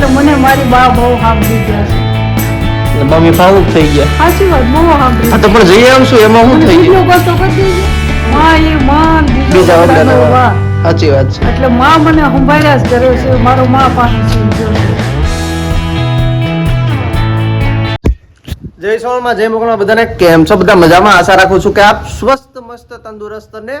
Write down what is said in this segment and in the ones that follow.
એટલે મને મારી બા બહુ સાંભળી ગયા છે મમ્મી ભાવુક થઈ ગયા. સાચી વાત બહુ સાંભળી હા તો પણ જઈ આવશું એમાં શું થઈ બીજો ગયું? કશો કરી માં એ માં બીજા વગર સાચી વાત છે. એટલે માં મને સંભાળ્યા જ કરે છે મારો માં પાણી છે. જય સોળમાં જય મોકલમાં બધાને કેમ છો? બધા મજામાં? આશા રાખું છું કે આપ સ્વસ્થ મસ્ત તંદુરસ્ત અને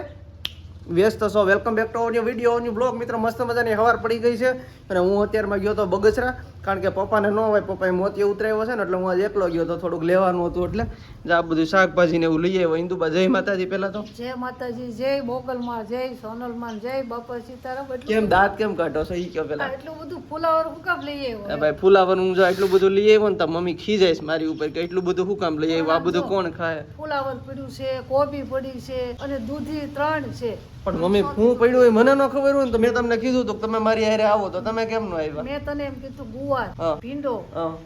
વ્યસ્ત છો. વેલકમ બેક ટુ ઓન્યુ વીડિયો ઓન્યુ બ્લોગ મિત્રો મસ્ત મજાની હવાર પડી ગઈ છે અને હું અત્યારમાં ગયો તો બગસરા. કારણ કે પપ્પાને ન હોય પપ્પાએ મોતી ઉતરાવ્યો છે ને એટલે હું આજે એકલો ગયો તો થોડુંક લેવાનું હતું એટલે જ આ બધું શાકભાજી ને એવું લઈ આવ્યો. ઇન્દુબા જય માતાજી પહેલા તો. જય માતાજી જય બોકલમાં જય સોનલમાં જય બાપા સીતારામ કેમ દાંત કેમ કાઢો છો ઈ કયો પેલા એટલું બધું ફુલાવર હું કામ લઈ આવ્યો ભાઈ ફુલાવાનું જો એટલું બધું લઈ આવ્યો ને તો મમ્મી ખીજાઈશ મારી ઉપર કે એટલું બધું હુકામ કામ લઈ આવ્યો? આ બધું કોણ ખાય? ફુલાવર પડ્યું છે કોબી પડી છે અને દૂધી ત્રણ છે. પણ મમ્મી હું પડ્યું હોય મને ન ખબર હોય ને તો મેં તમને કીધું તો તમે મારી હારે આવો તો તમે કેમ ન આવ્યા? મેં તને એમ કીધું ગુવાર ભીંડો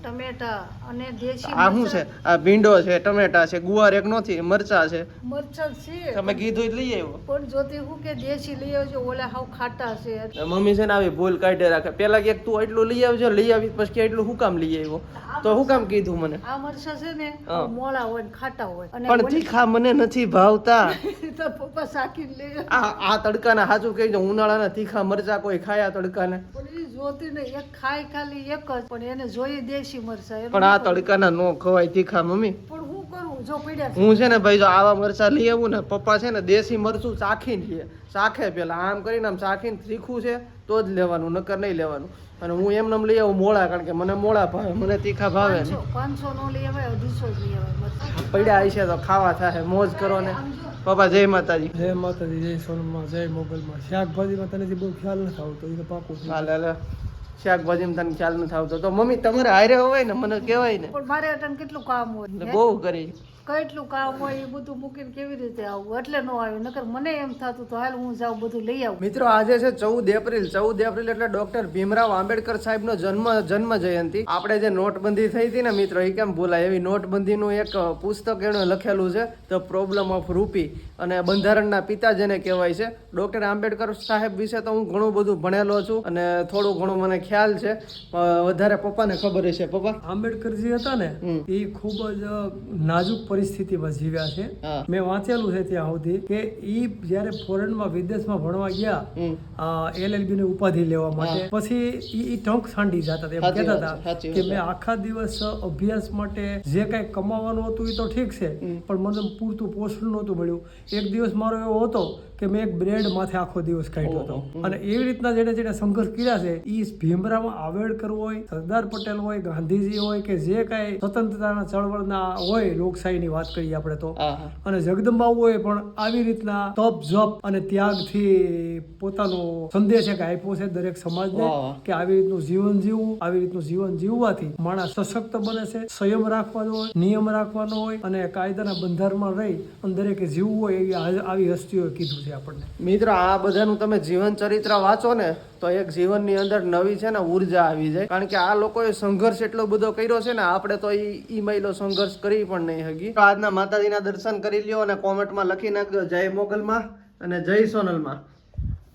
ટમેટા અને દેશી આ શું છે? આ ભીંડો છે ટમેટા છે ગુવાર એક નથી મરચા છે. મરચા છે. તમે કીધું એટલે લઈ આવ્યો. પણ જોતી હું કે દેશી લઈ આવજો ઓલા હાવ ખાટા છે. મમ્મી છે ને આવી ભૂલ કાઢી રાખે. પેલા કે તું એટલું લઈ આવજો લઈ આવી પછી એટલું હું કામ લઈ આવ્યો? તો હું કામ કીધું મને? આ મરચા છે ને મોળા હોય ને ખાટા હોય. પણ તીખા મને નથી ભાવતા. તો પપ્પા સાકી લઈ. આ તડકાના સાચું કહીજો ઉનાળાના તીખા મરચા કોઈ ખાયા તડકાને? જોતી ને એક ખાય ખાલી એક જ પણ એને જોઈએ દેશી મરચાં પણ આ તડકા ના તડકાના નો ખવાય તીખા મમ્મી. પણ હું કરું જો પડ્યા છે. હું છે ને ભાઈ જો આવા મરચા લઈ આવું ને પપ્પા છે ને દેશી મરચું ચાખી લે. ચાખે પેલા આમ કરીને આમ ચાખીને તીખું છે તો જ લેવાનું નકર નહીં લેવાનું. અને હું એમને એમ લઈ આવું મોળા કારણ કે મને મોળા ભાવે મને તીખા ભાવે પાંચસો નો લઈ આવે અઢીસો લઈ આવે પડ્યા હશે તો ખાવા થાય મોજ કરો ને. પપ્પા જય માતાજી. જય માતાજી જય સોનમાં જય મોગલમાં. શાકભાજીમાં તને બહુ ખ્યાલ નથી આવતો એ તો પાકું હાલે હાલે. શાકભાજીમાં તને ખ્યાલ નથી આવતો તો. મમ્મી તમારે હારે હોય ને મને કહેવાય ને. પણ મારે કેટલું કામ હોય? બહુ કરી. કેટલું કામ હોય એ બધું મૂકીને કેવી રીતે આવું? એટલે ન આવ્યું. નકર મને એમ થતું તો હાલ હું જાઉં બધું લઈ આવું. મિત્રો, આજે છે ચૌદ એપ્રિલ. ચૌદ એપ્રિલ એટલે ડોક્ટર ભીમરાવ આંબેડકર સાહેબનો જન્મ જન્મ જયંતિ. આપણે જે નોટબંધી થઈ હતી ને મિત્રો એ કેમ ભૂલાય? એવી નોટબંધીનું એક પુસ્તક એણે લખેલું છે ધ પ્રોબ્લેમ ઓફ રૂપી અને બંધારણના પિતા જેને કહેવાય છે ડૉક્ટર આંબેડકર સાહેબ વિશે તો હું ઘણું બધું ભણેલો છું અને થોડું ઘણું મને ખ્યાલ છે વધારે પપ્પાને ખબર છે પપ્પા? આંબેડકરજી હતા ને એ ખૂબ જ નાજુક પરિસ્થિતિમાં જીવ્યા છે. મેં વાંચેલું છે ત્યાં સુધી કે એ જ્યારે ફોરેનમાં વિદેશમાં ભણવા ગયા. એલએલબી ની ઉપાધિ લેવા માટે. પછી ઈ ઈ ટંક સાંડી જતા હતા. એમ કહેતા હતા કે મેં આખા દિવસ અભ્યાસ માટે જે કાંઈ કમાવાનું હતું એ તો ઠીક છે પણ મને પૂરતું પોષણ નહોતું મળ્યું. એક દિવસ મારો એવો હતો કે મેં એક બ્રેડ માથે આખો દિવસ કાઢ્યો હતો. અને એવી રીતના જેને જેને સંઘર્ષ કર્યા છે એ ભીમરાવ આંબેડકર હોય સરદાર પટેલ હોય ગાંધીજી હોય કે જે કાંઈ સ્વતંત્રતાના ચળવળના હોય લોકશાહીની વાત કરીએ આપણે તો. અને જગદંબાઓએ પણ આવી રીતના તપ જપ અને ત્યાગથી પોતાનો સંદેશ એક આપ્યો છે દરેક સમાજને. કે આવી રીતનું જીવન જીવવું આવી રીતનું જીવન જીવવાથી માણસ સશક્ત બને છે સંયમ રાખવાનો હોય નિયમ રાખવાનો હોય અને કાયદાના બંધારણમાં રહી અને દરેકે જીવવું હોય એવી આ- આવી હસ્તીઓએ કીધું છે આપણને. મિત્રો આ બધાનું તમે જીવન ચરિત્ર વાંચો ને તો એક જીવનની અંદર નવી છે ને ઊર્જા આવી જાય. કારણ કે આ લોકોએ સંઘર્ષ એટલો બધો કર્યો છે ને આપણે તો ઈ ઈ મહિલો સંઘર્ષ કરી પણ નહીં હગી. તો આજના માતાજીના દર્શન કરી લ્યો અને કોમેન્ટમાં લખી નાખજો જય મોગલમાં અને જય સોનલમાં.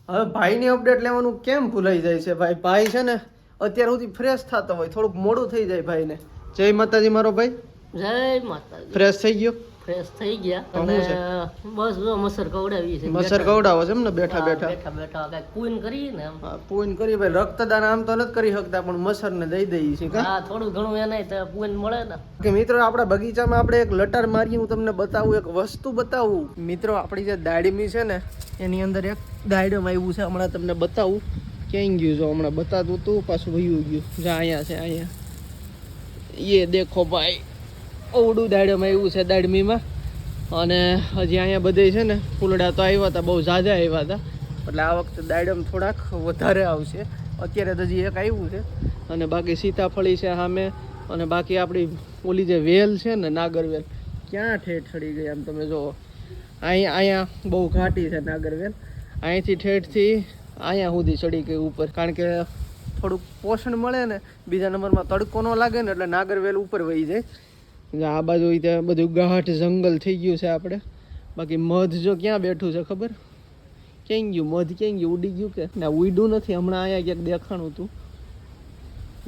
હવે ભાઈની અપડેટ લેવાનું કેમ ભૂલાઈ જાય છે ભાઈ? ભાઈ છે ને અત્યાર સુધી ફ્રેશ થતો હોય થોડુંક મોડું થઈ જાય ભાઈને. જય માતાજી મારો ભાઈ. જય માતાજી. ફ્રેશ થઈ ગયો? ફ્રેશ થઈ ગયા. તો અને બસ જો મસર કવડાવી છે. મસર કવડાવો છે એમ ને? બેઠા બેઠા. બેઠા બેઠા. કઈ પૂન કરી ને એમ પૂન કરી ભાઈ. રક્તદાન આમ તો નથી કરી શકતા પણ મસરને દઈ દઈએ છીએ કે? હા થોડું ઘણું એને તો પૂન મળે ને. કે મિત્રો આપણા બગીચામાં આપણે એક લટાર મારી હું તમને બતાવું એક વસ્તુ બતાવું. મિત્રો આપણી જે દાડીમી છે ને એની અંદર એક દાડમ આવ્યું છે હમણાં તમને બતાવું. ક્યાંય ગયું જો હમણાં બતાતું હતું પાછું વયું ગયું. જા અહીંયા છે અહીંયા. એ દેખો ભાઈ. અવડું દાડમ આવ્યું છે દાડમીમાં. અને હજી અહીંયા બધે છે ને, ફૂલડા તો આવ્યા હતા, બહુ ઝાઝા આવ્યા હતા. એટલે આ વખતે દાડમ થોડાક વધારે આવશે. અત્યારે તો હજી એક આવ્યું છે. અને બાકી સીતાફળી છે સામે, અને બાકી આપણી ઓલી જે વેલ છે ને નાગરવેલ ક્યાં ઠેઠ ચડી ગઈ આમ તમે જુઓ અહીંયા અહીંયા બહુ ઘાટી છે નાગરવેલ અહીંથી ઠેઠથી અહીંયા સુધી ચડી ગઈ ઉપર. કારણ કે થોડુંક પોષણ મળે ને, બીજા નંબરમાં તડકો ન લાગે ને, એટલે નાગરવેલ ઉપર વહી જાય. આ બાજુ ત્યાં બધું ગાઢ જંગલ થઈ ગયું છે આપણે. બાકી મધ જો ક્યાં બેઠું છે ખબર? ક્યાં ગયું? મધ ક્યાં ગયું? ઉડી ગયું કે? ના, ઉડ્યું નથી. હમણાં અહીંયા ક્યાંક દેખાણું હતું.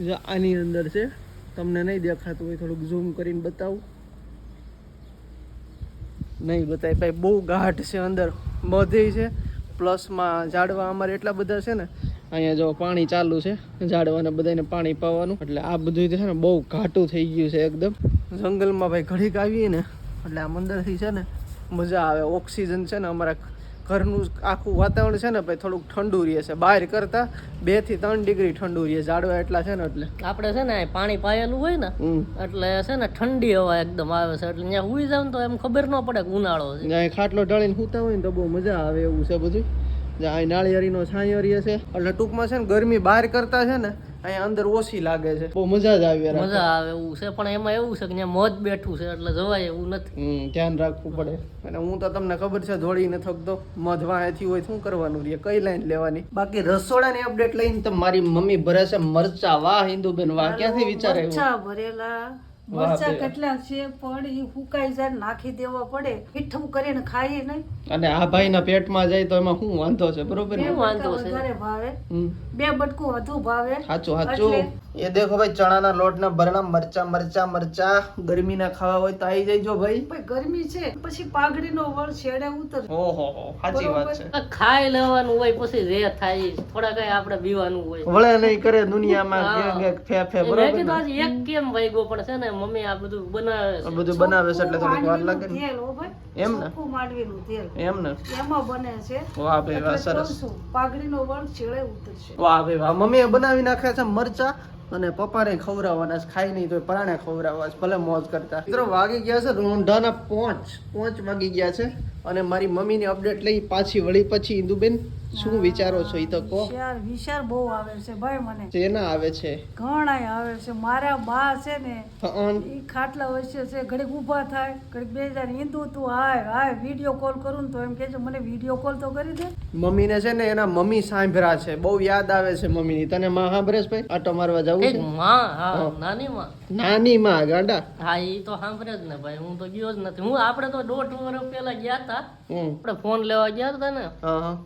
જો આની અંદર છે. તમને નહીં દેખાતું હોય, થોડુંક ઝૂમ કરીને બતાવું. નહીં બતાવી ભાઈ, બહુ ગાઢ છે અંદર. બધી છે. પ્લસમાં ઝાડવા અમારે એટલા બધા છે ને, અહીંયા જો પાણી ચાલુ છે. ઝાડવાને બધાને પાણી પાવાનું. એટલે આ બધું છે ને બહુ ઘાટું થઈ ગયું છે એકદમ. જંગલમાં ભાઈ ઘડીક આવીએ ને એટલે આમ અંદરથી છે ને મજા આવે. ઓક્સિજન છે ને અમારા ઘરનું આખું વાતાવરણ છે ને ભાઈ થોડુંક ઠંડુ રહે છે. બહાર કરતાં બેથી ત્રણ ડિગ્રી ઠંડુ રહે ઝાડવા એટલા છે ને એટલે. આપણે છે ને પાણી પાયેલું હોય ને એટલે છે ને ઠંડી હવા એકદમ આવે છે. એટલે ત્યાં સુઈ જાવ તો એમ ખબર ન પડે કે ઉનાળો છે. જ્યાં ખાટલો ઢાળીને સૂતા હોય ને તો બહુ મજા આવે એવું છે બધું. નાળિયેરીનો છાંયો રહે છે. એટલે ટૂંકમાં છે ને ગરમી બહાર કરતા છે ને અહીંયા અંદર ઓછી લાગે છે. બહુ મજા જ આવી મજા આવે એવું છે પણ એમાં એવું છે કે ત્યાં મોજ બેઠું છે એટલે જવાય એવું નથી. ધ્યાન રાખવું પડે. અને હું તો તમને ખબર છે દોડીને થકતો. મધવાથી હોય શું કરવાનું રે કઈ લાઈન લેવાની? બાકી રસોડાની અપડેટ લઈને તો મારી મમ્મી ભરે છે મરચા. વાહ હિન્દુબેન વાહ ક્યાંથી વિચારે મરચા ભરેલા. મરચા કેટલા છે? પણ એ હુકાઈ જાય નાખી દેવા પડે. મીઠું કરીને ખાઈએ નહીં. અને આ ભાઈના પેટમાં જાય તો એમાં શું વાંધો છે? બરોબર ને? વાંધો છે? વધારે ભાવે. બે બટકું વધુ ભાવે. સાચું સાચું એ દેખો ભાઈ ચણાના લોટના ભરણા મરચા મરચા મરચા. ગરમીના ખાવા હોય તો આવી જઈજો ભાઈ. ભાઈ ગરમી છે. પછી પાઘડીનો વળ છેડે ઉતર. ઓહો સાચી વાત છે. ખાઈ લેવાનું હોય પછી રે થાય. થોડા કઈ આપણે પીવાનું હોય. વળે નહીં કરે દુનિયામાં. ગે ગે ફે ફે. બરોબર ને? એક કેમ વાગ્યો પણ છે ને મમ્મી આ બધું બનાવે આ છે બધું બનાવે છે એટલે થોડીક વાર લાગે ને. એમ ને? માંડવીનું તેલ. એમ ને? એમાં બને છે. વાહ ભાઈ વાહ સરસ. પાઘડીનો વળ છેડે ઉતરશે. વાહ ભાઈ વાહ. મમ્મીએ બનાવી નાખ્યા છે મરચા અને પપ્પાને ખવડાવવાના છે. ખાઈ નહીં તો પરાણે ખવડાવવા છે ભલે મોજ કરતા. મિત્રો વાગી ગયા છે રોંઢાના પોંચ. પોંચ વાગી ગયા છે અને મારી મમ્મીની અપડેટ લઈ પાછી વળી પછી ઇન્દુબેન શું વિચારો છો એ તો કહો. વિચાર વિચાર બહુ આવે છે ભાઈ મને. જેના આવે છે? ઘણાય આવે છે. મારા બા છે ને એ ખાટલા વચ્ચે છે ઘડીક ઊભા થાય ઘડીક બે હજાર હિન્દુ તું હાય હાય વીડિયો કોલ કરું ને તો એમ કે છે મને વીડિયો કોલ તો કરી દે. મમ્મીને છે ને એના મમ્મી સાંભળ્યા છે. બહુ યાદ આવે છે મમ્મીની. તને માં સાંભળે છે ભાઈ? આટો મારવા જવું છે? માં હા નાની માં નાની માં ગાંડા? હા એ તો સાંભળે જ ને ભાઈ. હું તો ગયો જ નથી. હું આપણે તો દોઢ વર્ષ પહેલા ગયા હતા આપણે ફોન લેવા ગયા હતા ને.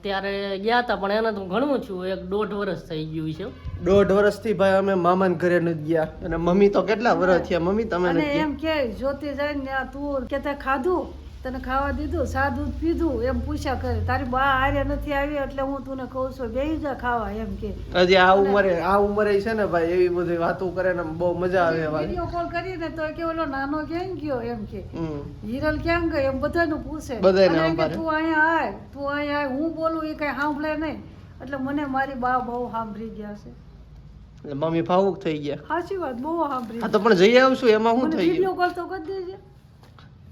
ત્યારે ગયા હતા પણ એને તો ઘણું છું એક દોઢ વર્ષ થઈ ગયું છે. દોઢ વર્ષથી ભાઈ અમે મામાના ઘરે નથી ગયા. અને મમ્મી તો કેટલા વર્ષ થયા મમ્મી તમે એમ કે જોતી જાય ને તું કે તે ખાધું? તને ખાવા દીધું સા દૂધ પીધું એમ પૂછ્યા કરે. તારી બા હારે નથી આવી એટલે હું તને કહું છું બે જા ખાવા એમ કે. હજી આ ઉંમરે આ ઉંમરે છે ને ભાઈ એવી બધી વાતો કરે ને બહુ મજા આવે વીડિયો કોલ કરીને તો કે ઓલો નાનો કેમ ગયો એમ કે. હિરલ કેમ ગયો એમ બધાનું પૂછે. બધાને તું અહીંયા આય તું અહીંયા આય હું બોલું એ કઈ સાંભળે નહીં. એટલે મને મારી બા બહુ સાંભળી ગયા છે. એટલે મમ્મી ભાવુક થઈ ગયા. સાચી વાત બહુ સાંભળી હા તો પણ જઈ આવશું એમાં શું મને થઈ વીડિયો ગયું કોલ તો કરી દેજે.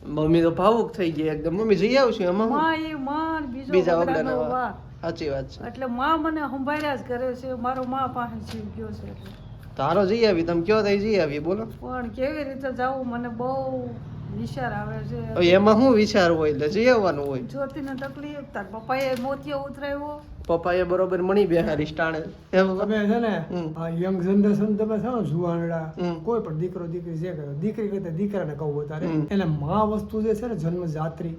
મમ્મી તો ભાવુક થઈ ગયા એકદમ. મમ્મી જઈ આવશું એમાં માં એ માં બીજો બીજા વગડાનો વા. સાચી વાત છે. એટલે માં મને સંભાળ્યા જ કરે છે. મારો માં પાસે જીવ ગયો છે એટલે. તારો જઈ આવી? તમે કયો તો જઈ આવી બોલો. પણ કેવી રીતે જાવું મને બહુ વિચાર આવે છે. એમાં શું વિચાર હોય એટલે જઈ આવવાનું હોય. જ્યોતિને તકલીફ. તાર પપ્પાએ મોતિયો ઉતરાવ્યો. પપ્પાએ બરોબર મણી બેહારી સ્ટાણે. તમે છે ને આ યંગ જનરેશન તમે છો ને જુવાનડા કોઈ પણ દીકરો દીકરી જે કરે દીકરી કરતા દીકરાને કહું વધારે. એટલે મા વસ્તુ જે છે ને જન્મ જાત્રી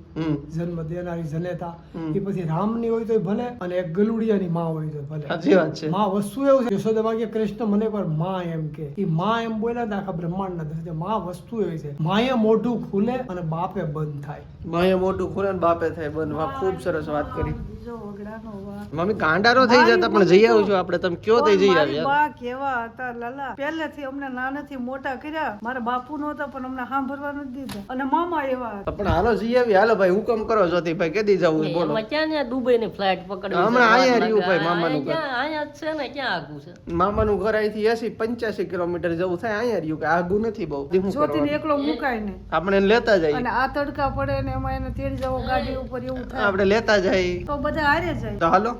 જન્મ દેનારી જનેતા. એ પછી રામની હોય તો ભલે અને એક ગલુડિયાની માં હોય તો ભલે. સાચી વાત છે. માં વસ્તુ એવું છે યશોદામાં કે કૃષ્ણ મને પરમાં એમ કે. એ માં એમ બોલ્યા તો આખા બ્રહ્માંડ ના માં વસ્તુ એવી છે માએ મોઢું ખુલે અને બાપે બંધ થાય. માએ મોઢું ખુલે અને બાપે થાય બંધ. વાહ ખૂબ સરસ વાત કરી. બીજો વગડાનો વા મમ્મી કાંડારો થઈ જતા પણ જઈ આવજો આપણે. તમે કયો થઈ જઈ આવ્યા? બા કેવા હતા લાલા. પહેલેથી અમને નાનાથી મોટા કર્યા. મારા બાપુ નહોતા પણ અમને સાંભળવા નથી દીધા. અને મામા એવા હતા. પણ હાલો જઈ આવી હાલો ભાઈ હુકમ કરો જોતી ભાઈ કેદી જવું બોલો. ક્યાં ત્યાં દુબઈ ની ફ્લાઇટ પકડવી હમણાં છે? અહીંયા રહ્યું ભાઈ મામાનું ઘર. અહીંયા છે ને ક્યાં આગું છે? મામાનું ઘર અહીંથી એસી પંચ્યાસી કિલોમીટર જવું થાય અહીંયા રહ્યું કે આગું નથી બહુ. જોતી ને એકલો મુકાય ને આપણે એને લેતા જઈએ. અને આ તડકા પડે ને એમાં એને તેડી જવો ગાડી ઉપર એવું થાય. આપણે લેતા જઈએ. તો બધા હારે જાય તો હાલો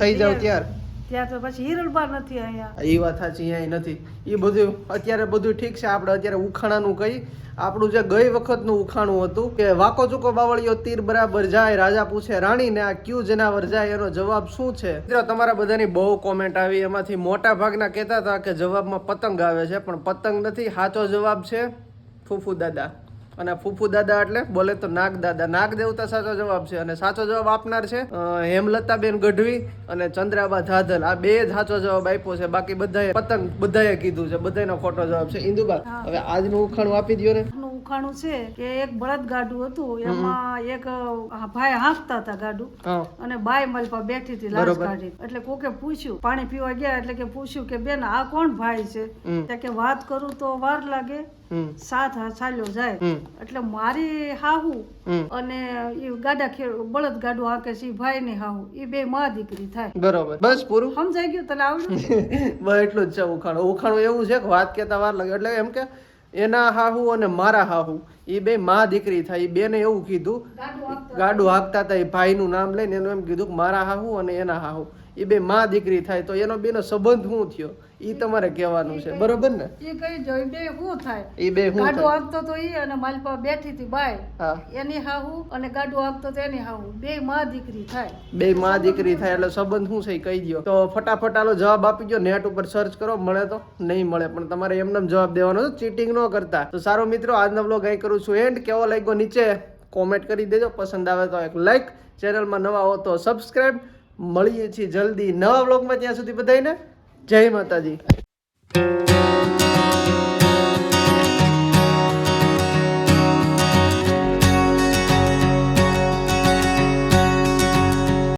થઈ જાવ ત્યાર. ત્યાં તો પછી હિરલબા નથી અહીંયા. એ વાત સાચી અહીંયા નથી. એ બધું અત્યારે બધું ઠીક છે. આપણે અત્યારે ઉખાણાનું કહી આપણું જે ગઈ વખતનું ઉખાણું હતું કે વાકો ચૂકો બાવળીઓ તીર બરાબર જાય રાજા પૂછે રાણીને આ ક્યુ જનાવર જાય? એનો જવાબ શું છે? મિત્રો તમારા બધાની બહુ કોમેન્ટ આવી. એમાંથી મોટા ભાગના કહેતા હતા કે જવાબમાં પતંગ આવે છે પણ પતંગ નથી. સાચો જવાબ છે ફૂફુ દાદા. અને ફૂફુ દાદા એટલે બોલે તો નાગ દાદા. નાગ દેવતા સાચો જવાબ છે અને સાચો જવાબ આપનાર છે હેમલતા હેમલતાબેન ગઢવી અને ચંદ્રાબા ધાધલ આ બે સાચો જવાબ આપ્યો છે. બાકી બધાએ પતંગ બધાએ કીધું છે. બધાનો ખોટો જવાબ છે. ઇન્દુબા હવે આજનું ઉખાણું આપી દો નું. ઉખાણું છે કે એક બળદ ગાડું હતું એમાં એક ભાઈ હાંકતા હતા ગાડું. અને બાય મલપા બેઠી હતી લાશ કાઢી એટલે કોકે પૂછ્યું પાણી પીવા ગયા? એટલે કે પૂછ્યું કે બેન આ કોણ ભાઈ છે. કે વાત કરું તો વાર લાગે. સાત સાથ ચાલ્યો જાય. એટલે મારી હાહુ અને એ ગાડા બળદ ગાડું હાંકે છે ભાઈ ની હાહુ. એ બે માં દીકરી થાય. બરોબર. બસ પૂરું. સમજાઈ ગયું તને આવડ્યું? બસ એટલું જ છે ઉખાણું ઉખાણું એવું છે કે વાત કેતા વાર લાગે. એટલે એમ કે એના હાહુ અને મારા હાહુ. એ બે મા દીકરી થાય. એ બેને એવું કીધું ગાડું હાંકતા ગાડું હાંકતા હતા. એ ભાઈનું નામ લઈને એનું એમ કીધું કે મારા હાહુ અને એના હાહુ. એ બે માં દીકરી થાય તો એનો બેનો સંબંધ શું થયો? એ તમારે કહેવાનું છે. બરોબર ને? એ કઈ જો એ બે શું થાય? એ બે શું ગાડું આપતો તો ઈ અને માલપા બેઠી હતી બાય. એની હાહુ અને ગાડું આપતો તો એની હાહુ. બે માં દીકરી થાય. બે માં દીકરી થાય એટલે સંબંધ શું છે એ કહી દો તો ફટાફટ આલો જવાબ આપી દો નેટ ઉપર સર્ચ કરો. મળે તો? નહીં મળે પણ તમારે એમને જવાબ દેવાનો છે. ચીટિંગ ન કરતા. તો સારો મિત્રો આજનો બ્લોગ અહીં કરું છું. એન્ડ કેવો લાગ્યો? નીચે કોમેન્ટ કરી દેજો. પસંદ આવે તો એક લાઈક ચેનલમાં નવા હો તો સબસ્ક્રાઇબ મળીએ છીએ જલ્દી નવા બ્લોગમાં ત્યાં સુધી બધાને જય માતાજી.